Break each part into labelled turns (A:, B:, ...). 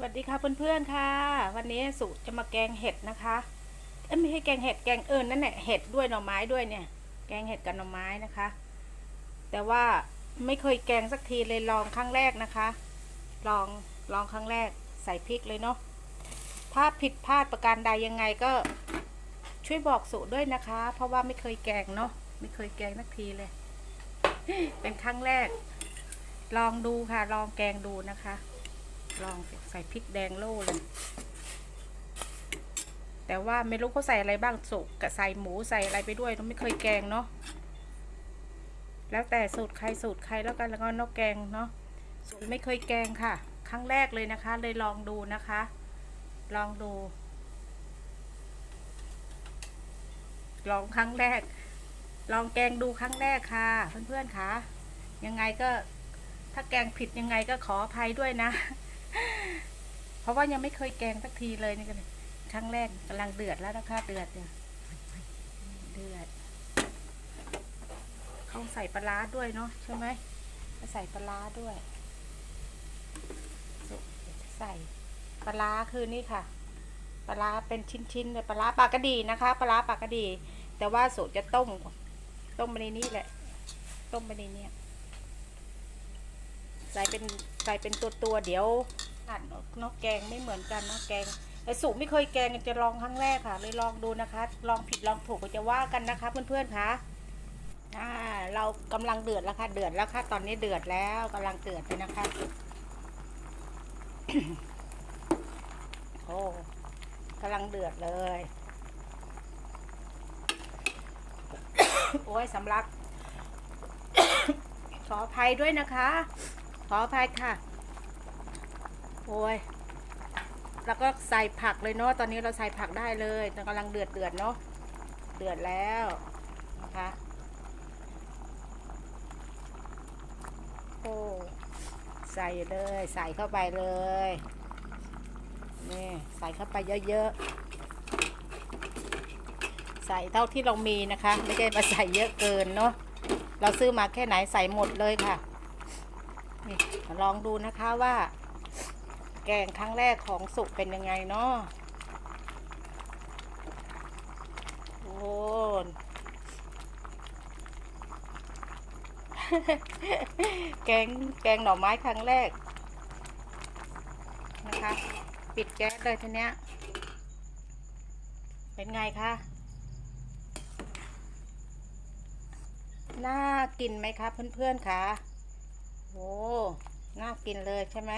A: สวัสดีค่ะเพื่อนๆค่ะ วันนี้สุจะมาแกงเห็ดนะคะเอ้ยไม่ใช่แกงเห็ดแกงเอิญนั่นแหละเห็ดด้วยหน่อไม้ด้วยเนี่ย แกงเห็ดกับหน่อไม้นะคะ แต่ว่าไม่เคยแกงสักทีเลยลองครั้งแรกนะคะ ลองลองครั้งแรกใส่พริกเลยเนาะถ้าผิดพลาดประการใดยังไงก็ช่วยบอกสูตรด้วยนะคะ เพราะว่าไม่เคยแกงเนาะไม่เคยแกงสักทีเลย เป็นครั้งแรก ลองดูค่ะ ลองแกงดูนะคะ ลองใส่พริกแดงโล่เลย แต่ว่าไม่รู้เขาใส่อะไรบ้างสุกกับใส่หมูใส่อะไรไปด้วยเราไม่เคยแกงเนาะแล้วแต่สูตรใครสูตรใครแล้วกันแล้วก็นอกแกงเนาะสูตรไม่เคยแกงค่ะ ครั้งแรกเลยนะคะ เลยลองดูนะคะ ลองดู ลองครั้งแรก ลองแกงดูครั้งแรกค่ะ เพื่อนๆค่ะยังไงก็ถ้าแกงผิดยังไงก็ขออภัยด้วยนะ เพราะว่ายังไม่เคยแกงสักทีเลยนี่กันครั้งแรกกำลังเดือดแล้วนะคะ เดือดเนี่ยเดือดเขาใส่ปลาด้วยเนาะใช่ไหมใส่ปลาด้วย ใส่ปลาคือนี่ค่ะปลาเป็นชิ้นๆเลยปลาปลากระดีนะคะ ปลาปลากระดี แต่ว่าสูตรจะต้ม ต้มไปในนี้แหละ ต้มไปในนี้ ส่เป็นใส่เป็นตัวตัวเดี๋ยวผัดเนอกแกงไม่เหมือนกันนอกแกงแต่สุไม่เคยแกงจะลองครั้งแรกค่ะ เลยลองดูนะคะ ลองผิดลองถูกก็จะว่ากันนะคะ เพื่อนๆคะอ่าเรากำลังเดือดแล้วค่ะเดือดแล้วค่ะ ตอนนี้เดือดแล้วกำลังเดือดเลยนะคะโอ้กำลังเดือดเลย โอ้ยสำลัก ขออภัยด้วยนะคะ ขออภัยค่ะ โอ้ย แล้วก็ใส่ผักเลยเนาะ ตอนนี้เราใส่ผักได้เลยแต่กำลังเดือดเดือดเนาะ เดือดแล้วนะคะ โอ้ใส่เลย ใส่เข้าไปเลย นี่ใส่เข้าไปเยอะๆ ใส่เท่าที่เรามีนะคะ ไม่ได้มาใส่เยอะเกินเนาะ เราซื้อมาแค่ไหนใส่หมดเลยค่ะ นี่ลองดูนะคะว่า แกงครั้งแรกของสุกเป็นยังไงเนาะโอ้แกงแกงหน่อไม้ครั้งแรก นะคะ ปิดแก๊สเลยทีเนี้ย เป็นไงคะน่ากินไหมคะเพื่อนๆคะ โอ้น่ากินเลยใช่ไหม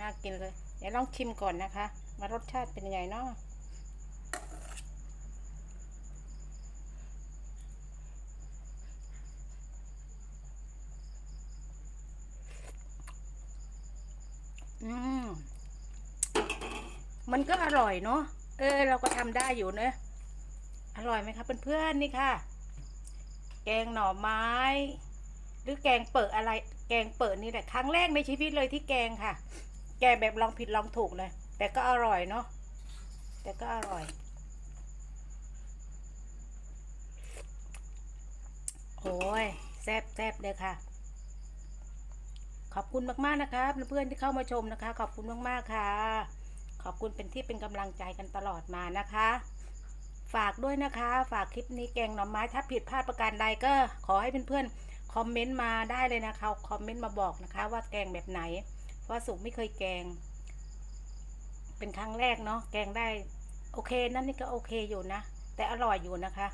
A: น่ากินเลย เดี๋ยวลองชิมก่อนนะคะ มารสชาติเป็นยังไงเนาะอืมมันก็อร่อยเนาะ เออ เราก็ทำได้อยู่เนะอร่อยไหมคะเพื่อนๆนี่ค่ะ แกงหน่อไม้ หรือแกงเปิดอะไร แกงเปิดนี่แหละครั้งแรกในชีวิตเลยที่แกงค่ะ แกงแบบลองผิดลองถูกเลย แต่ก็อร่อยเนาะแต่ก็อร่อย โอ้ยแซ่บแซ่บเลยค่ะ ขอบคุณมากๆนะคะเพื่อนๆที่เข้ามาชมนะคะ ขอบคุณมากๆค่ะ ขอบคุณเป็นที่เป็นกำลังใจกันตลอดมานะคะฝากด้วยนะคะ ฝากคลิปนี้แกงหน่อไม้ถ้าผิดพลาดประการใดก็ขอให้เพื่อนๆ คอมเมนต์มาได้เลยนะคะคอมเมนต์มาบอกนะคะ ว่าแกงแบบไหน เพราะสุไม่เคยแกง เป็นครั้งแรกเนาะแกงได้ โอเคนั่นนี่ก็โอเคอยู่นะ แต่อร่อยอยู่นะคะ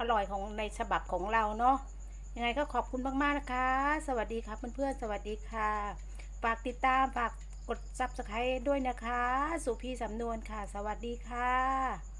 A: อร่อยของในฉบับของเราเนาะยังไงก็ขอบคุณมากๆนะคะ สวัสดีครับเพื่อนๆสวัสดีค่ะ ฝากติดตามฝากกด subscribe ด้วยนะคะ สุพีสำนวนค่ะ สวัสดีค่ะ